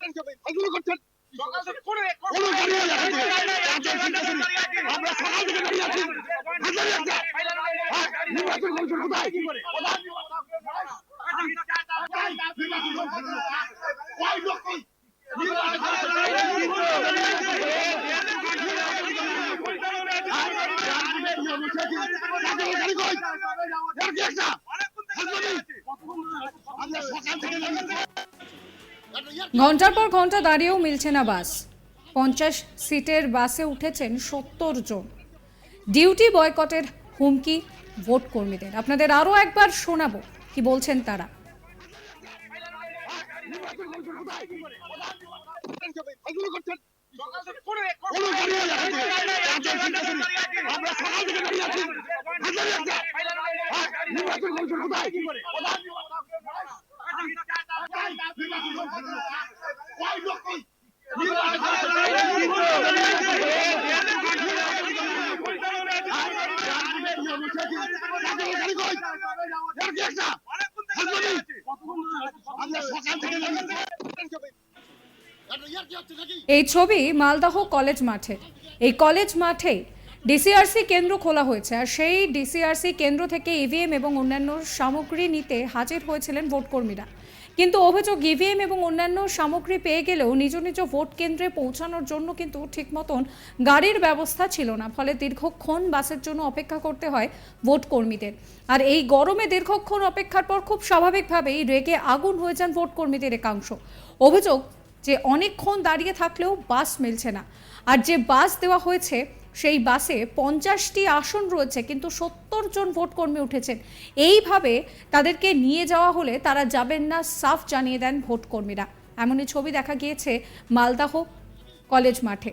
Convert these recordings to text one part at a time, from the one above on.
এগুলো করছেন আমরা সকাল থেকে দাঁড়িয়ে আছি নির্বাচন কমিশন কোথায়? ঘণ্টার পর ঘণ্টা দাঁড়িয়েও মিলছে না বাস। পঞ্চাশ সিটের বাসে উঠেছেন সত্তর জন। ডিউটি বয়কটের হুমকি ভোট কর্মীদের আপনাদের আরও একবার শোনাবো, কি বলছেন তারা? নির্বাচন কমিশন কোথায়? এগুলো করছেন সকাল থেকে করে কোনো দাঁড়িয়ে আছে আমরা সকাল থেকে দাঁড়িয়ে আছি হাজারি একটা হ্যাঁ, নির্বাচন কমিশন কোথায় ওই লোক কই? গাড়ি কই? এর কি একটা? হাজবাড়ি? আমরা সকাল থেকে দাঁড়িয়ে আছি। একটা ইয়ার কি হচ্ছে নাকি? এই ছবি মালদহ কলেজ মাঠে। এই কলেজ মাঠে ডিসিআরসি কেন্দ্র খোলা হয়েছে আর সেই ডিসিআরসি কেন্দ্র থেকে ইভিএম এবং অন্যান্য সামগ্রী নিতে হাজির হয়েছিলেন ভোটকর্মীরা। কিন্তু অভিযোগ ইভিএম এবং অন্যান্য সামগ্রী পেয়ে গেলেও নিজ নিজ ভোট কেন্দ্রে পৌঁছানোর জন্য কিন্তু ঠিক মতন গাড়ির ব্যবস্থা ছিল না। ফলে দীর্ঘক্ষণ বাসের জন্য অপেক্ষা করতে হয় ভোট কর্মীদের আর এই গরমে দীর্ঘক্ষণ অপেক্ষার পর খুব স্বাভাবিকভাবেই রেগে আগুন হয়ে যান ভোট কর্মীদের একাংশ। অভিযোগ যে অনেকক্ষণ দাঁড়িয়ে থাকলেও বাস মিলছে না। আর যে বাস দেওয়া হয়েছে, সেই বাসে পঞ্চাশটি আসন রয়েছে, কিন্তু সত্তর জন ভোটকর্মী উঠেছেন। এইভাবে তাদেরকে নিয়ে যাওয়া হলে তারা যাবেন না, সাফ জানিয়ে দেন ভোটকর্মীরা। এমনই ছবি দেখা গিয়েছে মালদাহ কলেজ মাঠে।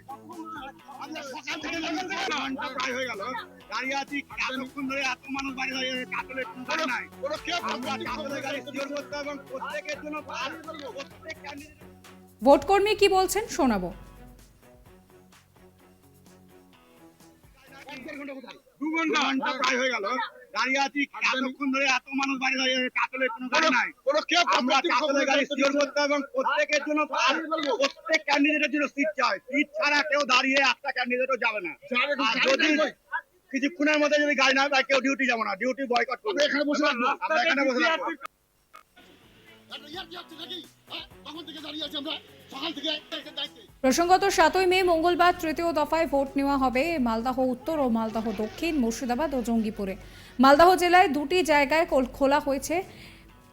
দায়িত্বে চারশো সিটেশন এতগুলো লাগাতে এগুলো করছেন সকাল থেকে করে কোনো দাঁড়িয়ে আছে চারশো সিটেশন আমরা সকাল থেকে দাঁড়িয়ে আছি হাজারি একটা নির্বাচন কমিশন কোথায় ওই লোক কই? গাড়ি কই? এর কি একটা? হাজবাড়ি? আমরা সকাল থেকে দাঁড়িয়ে আছি। ঘণ্টা প্রায় হয়ে গেল দাঁড়িয়ে আছি এতক্ষণ ধরে এত মানুষ বাড়ি দাঁড়িয়ে কাতলের গাড়ি নাই আমরা কাতলের গাড়ি সিওর করতে এবং প্রত্যেকের জন্য প্রত্যেক ক্যান্ডিডেট ভোটকর্মী কি বলছেন শোনাবো দু ঘণ্টা ঘণ্টা প্রায় হয়ে গেল দাঁড়িয়ে আছি এতক্ষণ ধরে এত মানুষ বাড়ি দাঁড়িয়ে কাতলের কোনো গাড়ি নাই। আমরা কাতলের গাড়ি সিওর করতে এবং প্রত্যেকের জন্য প্রত্যেক ক্যান্ডিডেটের জন্য সিট চাই। সিট ছাড়া কেউ দাঁড়িয়ে একটা ক্যান্ডিডেটও যাবে না। যদি কিছুক্ষণের মধ্যে যদি গাড়ি না পায় কেউ ডিউটি যাব না। ডিউটি বয়কট করব। এখানে বসে। আমরা এখানে বসে? হ্যাঁ, তখন থেকে দাঁড়িয়ে আছি আমরা। সকাল থেকে। দায়িত্বে প্রসঙ্গত, সাতই মে, মঙ্গলবার তৃতীয় দফায় ভোট নেওয়া হবে মালদাহ উত্তর ও মালদাহ দক্ষিণ, মুর্শিদাবাদ ও জঙ্গিপুরে। মালদাহ জেলায় দুটি জায়গায় খোলা হয়েছে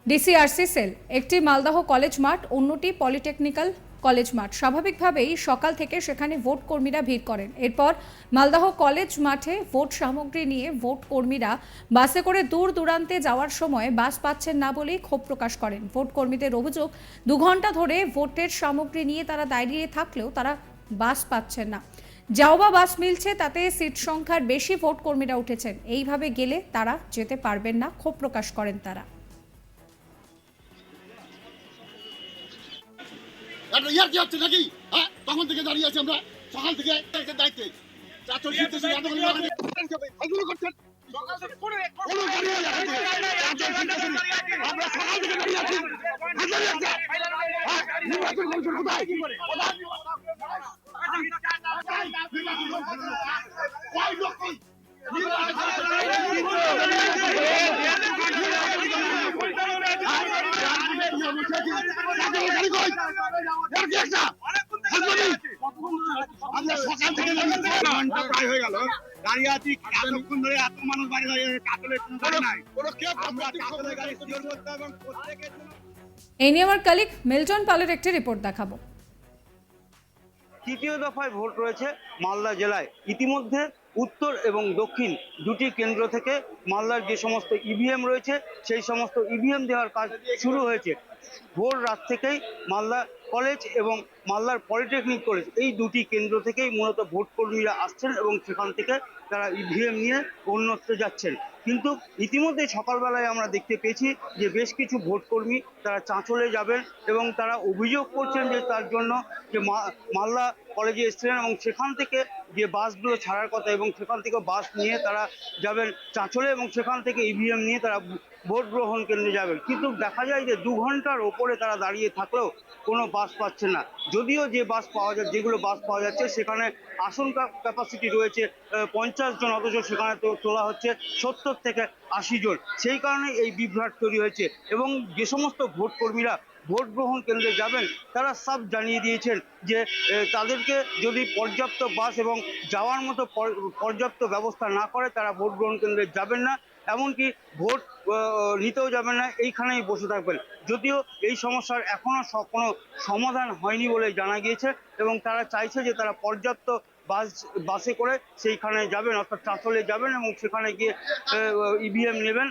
ডিসিআরসি সেল। একটি মালদাহ কলেজ মাঠ, অন্যটি পলিটেকনিক্যাল কলেজ মাঠ। স্বাভাবিকভাবেই সকাল থেকে সেখানে ভোট কর্মীরা ভিড় করেন। এরপর মালদাহ কলেজ মাঠে ভোট সামগ্রী নিয়ে ভোট কর্মীরা বাসে করে দূর দূরান্তে যাওয়ার সময় বাস পাচ্ছেন না বলেই ক্ষোভ প্রকাশ করেন। ভোট কর্মীদের অভিযোগ, দু ঘণ্টা ধরে ভোটের সামগ্রী নিয়ে তারা দাঁড়িয়ে থাকলেও তারা বাস পাচ্ছেন না। যাও বা বাস মিলছে, তাতে সিট সংখ্যার বেশি ভোট কর্মীরা উঠেছেন। এইভাবে গেলে তারা যেতে পারবেন না, ক্ষোভ প্রকাশ করেন তারা। একটা ইয়ার কি হচ্ছে নাকি? হ্যাঁ, তখন থেকে দাঁড়িয়ে আছি আমরা সকাল থেকে দায়িত্বে আমরা সকাল থেকে দাঁড়িয়ে আছি হ্যাঁ, কোথায় ওই লোক কই? গাড়ি কই? এর কি একটা? হাজবাড়ি? আমরা সকাল থেকে ঘণ্টা প্রায় হয়ে গেল। দাঁড়িয়ে আছি এতক্ষণ ধরে এত মানুষ বাড়ি দাঁড়িয়ে কাতলের কোনো গাড়ি নাই। কোনো কেউ আমরা কাতলের গাড়ি সিওর করতে এবং প্রত্যেকের জন্য এই নিয়ে আমার কালিক মিল্টন পালের একটি রিপোর্ট দেখাবো। তৃতীয় দফায় ভোট রয়েছে মালদা জেলায়। ইতিমধ্যে উত্তর এবং দক্ষিণ দুটি কেন্দ্র থেকে মালদার যে সমস্ত ইভিএম রয়েছে সেই সমস্ত ইভিএম দেওয়ার কাজ শুরু হয়েছে। ভোর রাত থেকেই মালদা কলেজ এবং মালদার পলিটেকনিক কলেজ এই দুটি কেন্দ্র থেকেই মূলত ভোট কর্মীরা আসছেন এবং সেখান থেকে তারা ইভিএম নিয়ে অন্যত্র যাচ্ছেন। কিন্তু ইতিমধ্যে সকালবেলায় আমরা দেখতে পেয়েছি যে বেশ কিছু ভোট কর্মী তারা চাঁচলে যাবেন এবং তারা অভিযোগ করছেন যে তার জন্য যে মালদা কলেজে এসেছিলেন এবং সেখান থেকে যে বাসগুলো ছাড়ার কথা এবং সেখান থেকে বাস নিয়ে তারা যাবেন চাঁচলে এবং সেখান থেকে ইভিএম নিয়ে তারা ভোট গ্রহণ কেন্দ্রে যাবেন কিন্তু দেখা যায় যে দু ঘণ্টার ওপরে তারা দাঁড়িয়ে থাকলেও কোনো বাস পাচ্ছে না। যদিও যে বাস পাওয়া যায়, যেগুলো বাস পাওয়া যাচ্ছে, সেখানে আসন ক্যাপাসিটি রয়েছে পঞ্চাশ জন, অথচ সেখানে তো তোলা হচ্ছে সত্তর থেকে আশি জন। সেই কারণে এই বিভ্রাট তৈরি হয়েছে এবং যে সমস্ত ভোট কর্মীরা ভোট গ্রহণ কেন্দ্রে যাবেন, তারা সব জানিয়ে দিয়েছেন যে তাদেরকে যদি পর্যাপ্ত বাস এবং যাওয়ার মতো পর্যাপ্ত ব্যবস্থা না করে তারা ভোট গ্রহণ কেন্দ্রে যাবেন না। এমনকি ভোট নিতেও যাবেন না, এইখানেই বসে থাকবেন। যদিও এই সমস্যার এখনও স- কোনো সমাধান হয়নি বলে জানা গিয়েছে এবং তারা চাইছে যে তারা পর্যাপ্ত বাস, বাসে করে সেইখানে যাবেন, অর্থাৎ চাঁচলে যাবেন এবং সেখানে গিয়ে ইভিএম নেবেন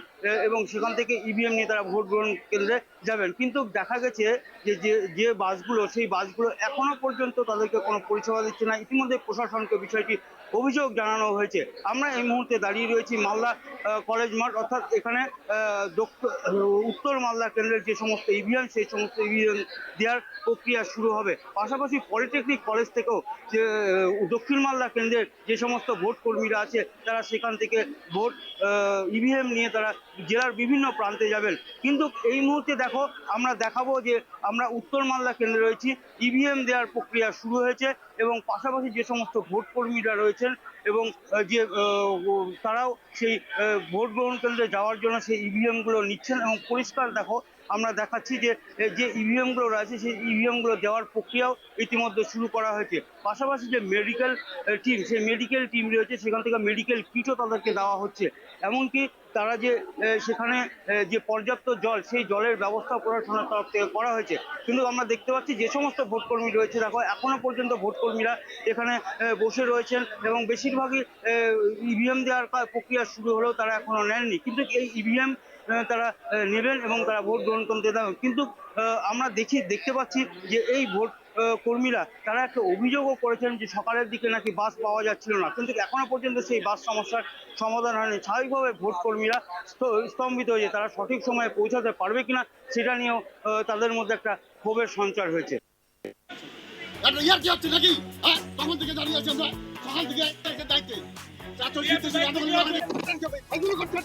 এবং সেখান থেকে ইভিএম নিয়ে তারা ভোট গ্রহণ কেন্দ্রে যাবেন। কিন্তু দেখা গেছে যে যে বাসগুলো, সেই বাসগুলো এখনও পর্যন্ত তাদেরকে কোনো পরিষেবা দিচ্ছে না। ইতিমধ্যে প্রশাসনকে বিষয়টি অভিযোগ জানানো হয়েছে। আমরা এই মুহূর্তে দাঁড়িয়ে রয়েছি মালদা কলেজ মাঠ, অর্থাৎ এখানে উত্তর মালদা কেন্দ্রের যে সমস্ত ইভিএম সেই সমস্ত ইভিএম দেওয়ার প্রক্রিয়া শুরু হবে। পাশাপাশি পলিটেকনিক কলেজ থেকেও, যে দক্ষিণ মালদা কেন্দ্রের যে সমস্ত ভোট কর্মীরা আছে, তারা সেখান থেকে ভোট ইভিএম নিয়ে তারা জেলার বিভিন্ন প্রান্তে যাবেন। কিন্তু এই মুহূর্তে দেখো, আমরা দেখাবো যে আমরা উত্তর মালদা কেন্দ্রে রয়েছি। ইভিএম দেওয়ার প্রক্রিয়া শুরু হয়েছে এবং পাশাপাশি যে সমস্ত ভোট কর্মীরা রয়েছেন এবং যে তারাও সেই ভোট গ্রহণ কেন্দ্রে যাওয়ার জন্য সেই ইভিএমগুলো নিচ্ছেন এবং পরিষ্কার দেখো আমরা দেখাচ্ছি যে যে ইভিএমগুলো রয়েছে, সেই ইভিএমগুলো দেওয়ার প্রক্রিয়াও ইতিমধ্যে শুরু করা হয়েছে। পাশাপাশি যে মেডিকেল টিম সেই মেডিকেল টিম রয়েছে, সেখান থেকে মেডিকেল কিটও তাদেরকে দেওয়া হচ্ছে। এমনকি তারা যে সেখানে যে পর্যাপ্ত জল, সেই জলের ব্যবস্থা প্রশাসনের তরফ থেকে করা হয়েছে। কিন্তু আমরা দেখতে পাচ্ছি যে সমস্ত ভোটকর্মী রয়েছে, দেখো, এখনও পর্যন্ত ভোটকর্মীরা এখানে বসে রয়েছেন এবং বেশিরভাগই ইভিএম দেওয়ার প্রক্রিয়া শুরু হলেও তারা এখনও নেননি। কিন্তু এই ইভিএম তারা নেবেন এবং তারা ভোট গ্রহণ করতে দেবেন। কিন্তু আমরা দেখি, দেখতে পাচ্ছি যে এই ভোট কর্মীরা তারা একটা অভিযোগও করেছেন যে সকালের দিকে নাকি বাস পাওয়া যাচ্ছিল না কিন্তু এখনও পর্যন্ত সেই বাস সমস্যার সমাধান হয়নি স্বাভাবিকভাবে ভোট কর্মীরা স্তম্ভিত হয়েছে তারা সঠিক সময়ে পৌঁছাতে পারবে কিনা সেটা নিয়েও তাদের মধ্যে একটা ক্ষোভের সঞ্চার হয়েছে ইয়ার কি হচ্ছে নাকি হ্যাঁ তখন থেকে দাঁড়িয়ে আছি আমরা সকাল থেকে দায়িত্বে করছেন